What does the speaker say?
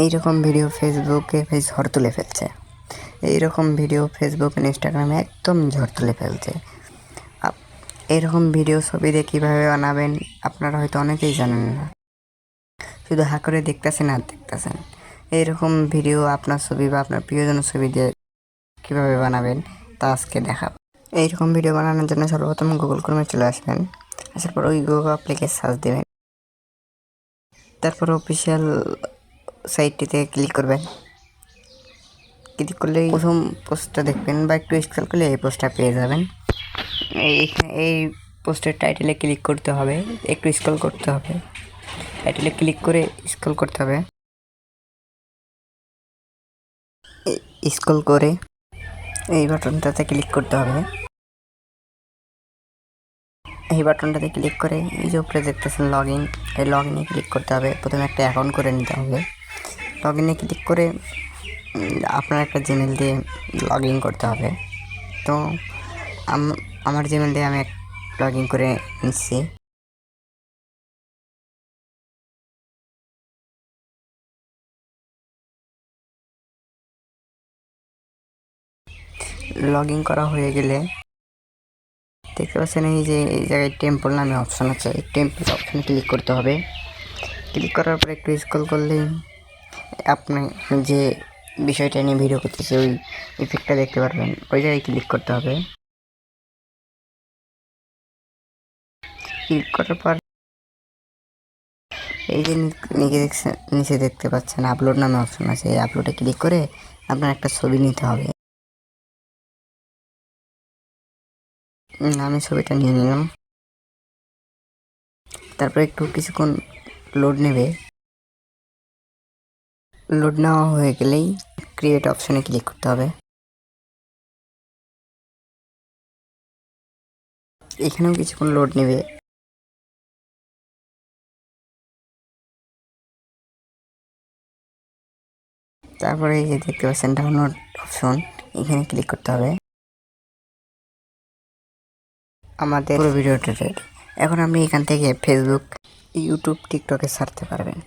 এইরকম ভিডিও ফেসবুকে ঝড় তুলে ফেলছে। এই রকম ভিডিও ফেসবুক ইনস্টাগ্রামে একদম ঝড় তুলে ফেলছে। এইরকম ভিডিও ছবি দিয়ে কীভাবে বানাবেন, আপনারা হয়তো অনেকেই জানেন না। শুধু হা করে দেখতেছেন আর দেখতেছেন। এইরকম ভিডিও আপনার ছবি বা আপনার প্রিয়জনের ছবি দিয়ে কীভাবে বানাবেন, তা আজকে দেখাবো। এইরকম ভিডিও বানানোর জন্য সর্বপ্রথম গুগল ক্রমে চলে আসবেন। আসার পর ওই গুগল অ্যাপ্লিকে সার্চ দেবেন। তারপর অফিসিয়াল সাইটটিতে ক্লিক করবেন। ক্লিক করলেই প্রথম পোস্টটা দেখবেন বা একটু স্ক্রল করলে এই পোস্টটা পেয়ে যাবেন। এই এখানে এই পোস্টের টাইটেলে ক্লিক করতে হবে, একটু স্ক্রল করতে হবে। টাইটেলে ক্লিক করে স্ক্রল করতে হবে। স্ক্রল করে এই বাটনটাতে ক্লিক করতে হবে। এই বাটনটাতে ক্লিক করে এই যে উপরে দেখতেছেন লগ ইন এই লগ ইনে ক্লিক করতে হবে। প্রথমে একটা অ্যাকাউন্ট করে নিতে হবে। লগ ইনে ক্লিক করে আপনার একটা জিমেল দিয়ে লগ ইন করতে হবে। তো, আম- আমার জিমেল দিয়ে আমি লগ ইন করে নিচ্ছি। লগ ইন করা হয়ে গেলে, দেখতে পাচ্ছেন এই যে, এই জায়গায় টেম্পল নামে অপশন আছে। এই টেম্পল অপশনে ক্লিক করতে হবে। ক্লিক করার পরে একটু স্ক্রল করলেই আপনি যে বিষয়টা নিয়ে ভিডিও করতেছে, ওই ইফেক্টটা দেখতে পারবেন। ওই জায়গায় ক্লিক করতে হবে। ক্লিক করার পর এই যে নিচে দেখছেন নিচে দেখতে পাচ্ছেন আপলোড নামে অপশন আছে। এই আপলোডে ক্লিক করে আপনার একটা ছবি নিতে হবে। আমি ছবিটা নিয়ে নিলাম। তারপরে একটু কিছুক্ষণ লোড নেবে। লোড নেওয়া হয়ে গেলেই ক্রিয়েট অপশনে ক্লিক করতে হবে। এখানেও কিছুক্ষণ লোড নেবে। তারপরে এই যে দেখতে পাচ্ছেন ডাউনলোড অপশন এখানে ক্লিক করতে হবে। আমাদের ভিডিওটা রেডি এখন আপনি এখান থেকে ফেসবুক ইউটিউব টিকটকে ছাড়তে পারবেন।